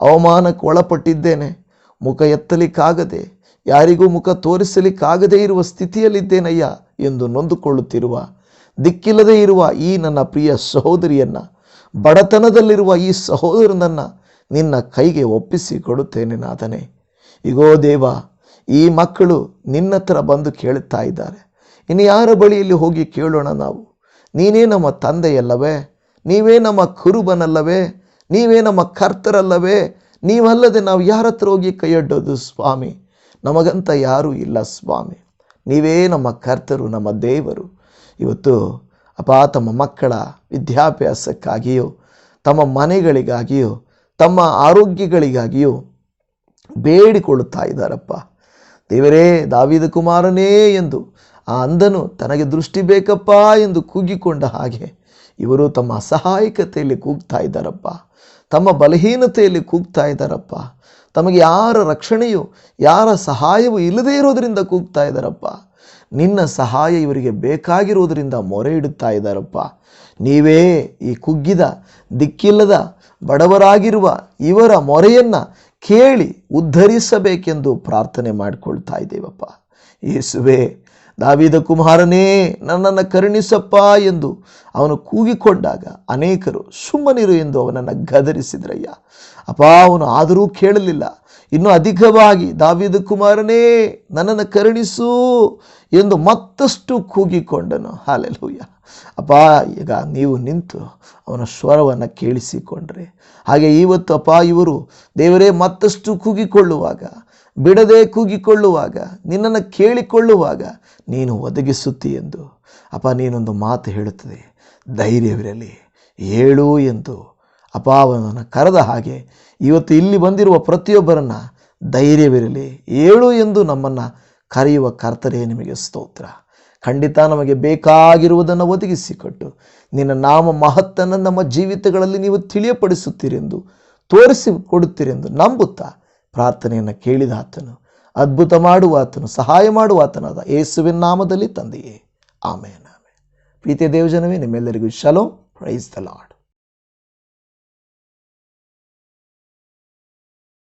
ಅವಮಾನಕ್ಕೆ ಒಳಪಟ್ಟಿದ್ದೇನೆ. ಮುಖ ಎತ್ತಲಿಕ್ಕಾಗದೆ, ಯಾರಿಗೂ ಮುಖ ತೋರಿಸಲಿಕ್ಕಾಗದೇ ಇರುವ ಸ್ಥಿತಿಯಲ್ಲಿದ್ದೇನಯ್ಯ ಎಂದು ನೊಂದುಕೊಳ್ಳುತ್ತಿರುವ, ದಿಕ್ಕಿಲ್ಲದೆ ಇರುವ ಈ ನನ್ನ ಪ್ರಿಯ ಸಹೋದರಿಯನ್ನು, ಬಡತನದಲ್ಲಿರುವ ಈ ಸಹೋದರನನ್ನು ನಿನ್ನ ಕೈಗೆ ಒಪ್ಪಿಸಿ ಕೊಡುತ್ತೇನೆ ಇಗೋ ದೇವ ಈ ಮಕ್ಕಳು ನಿನ್ನ ಹತ್ರ ಬಂದು ಕೇಳುತ್ತಾ ಇದ್ದಾರೆ. ಇನ್ನು ಯಾರ ಬಳಿಯಲ್ಲಿ ಹೋಗಿ ಕೇಳೋಣ ನಾವು? ನೀನೇ ನಮ್ಮ ತಂದೆಯಲ್ಲವೇ? ನೀವೇ ನಮ್ಮ ಕುರುಬನಲ್ಲವೇ? ನೀವೇ ನಮ್ಮ ಕರ್ತರಲ್ಲವೇ? ನೀವಲ್ಲದೆ ನಾವು ಯಾರ ಹತ್ರ ಹೋಗಿ ಕೈಯಡ್ಡೋದು ಸ್ವಾಮಿ? ನಮಗಂತ ಯಾರೂ ಇಲ್ಲ ಸ್ವಾಮಿ. ನೀವೇ ನಮ್ಮ ಕರ್ತರು, ನಮ್ಮ ದೇವರು. ಇವತ್ತು ಅಪ್ಪ, ತಮ್ಮ ಮಕ್ಕಳ ವಿದ್ಯಾಭ್ಯಾಸಕ್ಕಾಗಿಯೋ, ತಮ್ಮ ಮನೆಗಳಿಗಾಗಿಯೋ, ತಮ್ಮ ಆರೋಗ್ಯಗಳಿಗಾಗಿಯೋ ಬೇಡಿಕೊಳ್ಳುತ್ತಾ ಇದ್ದಾರಪ್ಪ. ದೇವರೇ, ದಾವಿದ ಕುಮಾರನೇ ಎಂದು ಆ ಅಂಧನು ತನಗೆ ದೃಷ್ಟಿ ಬೇಕಪ್ಪ ಎಂದು ಕೂಗಿಕೊಂಡ ಹಾಗೆ ಇವರು ತಮ್ಮ ಅಸಹಾಯಕತೆಯಲ್ಲಿ ಕೂಗ್ತಾ ಇದ್ದಾರಪ್ಪ. ತಮ್ಮ ಬಲಹೀನತೆಯಲ್ಲಿ ಕೂಗ್ತಾ ಇದ್ದಾರಪ್ಪ. ತಮಗೆ ಯಾರ ರಕ್ಷಣೆಯು, ಯಾರ ಸಹಾಯವೂ ಇಲ್ಲದೇ ಇರೋದರಿಂದ ಕೂಗ್ತಾ ಇದ್ದಾರಪ್ಪ. ನಿನ್ನ ಸಹಾಯ ಇವರಿಗೆ ಬೇಕಾಗಿರುವುದರಿಂದ ಮೊರೆ ಇಡುತ್ತಾ ಇದ್ದಾರಪ್ಪ. ನೀವೇ ಈ ಕುಗ್ಗಿದ, ದಿಕ್ಕಿಲ್ಲದ, ಬಡವರಾಗಿರುವ ಇವರ ಮೊರೆಯನ್ನು ಕೇಳಿ ಉದ್ಧರಿಸಬೇಕೆಂದು ಪ್ರಾರ್ಥನೆ ಮಾಡಿಕೊಳ್ತಾ ಇದ್ದೇವಪ್ಪ. ಯೇಸುವೆ, ದಾವಿದ ಕುಮಾರನೇ, ನನ್ನನ್ನು ಕರುಣಿಸಪ್ಪ ಎಂದು ಅವನು ಕೂಗಿಕೊಂಡಾಗ ಅನೇಕರು ಸುಮ್ಮನಿರು ಎಂದು ಅವನನ್ನು ಗದರಿಸಿದ್ರಯ್ಯ. ಅಪ್ಪ, ಅವನು ಆದರೂ ಕೇಳಲಿಲ್ಲ. ಇನ್ನು ಅಧಿಕವಾಗಿ ದಾವಿದ ಕುಮಾರನೇ, ನನ್ನನ್ನು ಕರುಣಿಸು ಎಂದು ಮತ್ತಷ್ಟು ಕೂಗಿಕೊಂಡನು. ಹಾಲೆಲೂಯ್ಯ ಅಪ್ಪ, ಈಗ ನೀವು ನಿಂತು ಅವನ ಸ್ವರವನ್ನು ಕೇಳಿಸಿಕೊಂಡ್ರೆ. ಹಾಗೆ ಇವತ್ತು ಅಪ್ಪ, ಇವರು ದೇವರೇ ಮತ್ತಷ್ಟು ಕೂಗಿಕೊಳ್ಳುವಾಗ, ಬಿಡದೆ ಕೂಗಿಕೊಳ್ಳುವಾಗ, ನಿನ್ನನ್ನು ಕೇಳಿಕೊಳ್ಳುವಾಗ ನೀನು ಒದಗಿಸುತ್ತಿ ಎಂದು. ಅಪ್ಪ, ನೀನೊಂದು ಮಾತು ಹೇಳುತ್ತದೆ. ಧೈರ್ಯವಿರಲಿ ಹೇಳು ಎಂದು. ಅಪ್ಪ, ಅವನನ್ನು ಕರೆದ ಹಾಗೆ ಇವತ್ತು ಇಲ್ಲಿ ಬಂದಿರುವ ಪ್ರತಿಯೊಬ್ಬರನ್ನ ಧೈರ್ಯವಿರಲಿ. ಏಳು ಎಂದು ನಮ್ಮನ್ನು ಕರೆಯುವ ಕರ್ತರೇ ನಿಮಗೆ ಸ್ತೋತ್ರ. ಖಂಡಿತ ನಮಗೆ ಬೇಕಾಗಿರುವುದನ್ನು ಒದಗಿಸಿಕೊಟ್ಟು ನಿನ್ನ ನಾಮ ಮಹತ್ತನ್ನು ನಮ್ಮ ಜೀವಿತಗಳಲ್ಲಿ ನೀವು ತಿಳಿಯಪಡಿಸುತ್ತೀರೆಂದು, ತೋರಿಸಿ ಕೊಡುತ್ತೀರೆಂದು ನಂಬುತ್ತಾ ಪ್ರಾರ್ಥನೆಯನ್ನು ಕೇಳಿದ ಆತನು, ಅದ್ಭುತ ಮಾಡುವ ಆತನು, ಸಹಾಯ ಮಾಡುವ ಆತನಾದ ಯೇಸುವಿನ ನಾಮದಲ್ಲಿ ತಂದೆಯೇ. ಆಮೇನ್ ಪ್ರೀತಿಯ ದೇವಜನವೇ, ನಿಮ್ಮೆಲ್ಲರಿಗೂ ಶಲೋ ಪ್ರೈಸ್ ದ ಲಾರ್ಡ್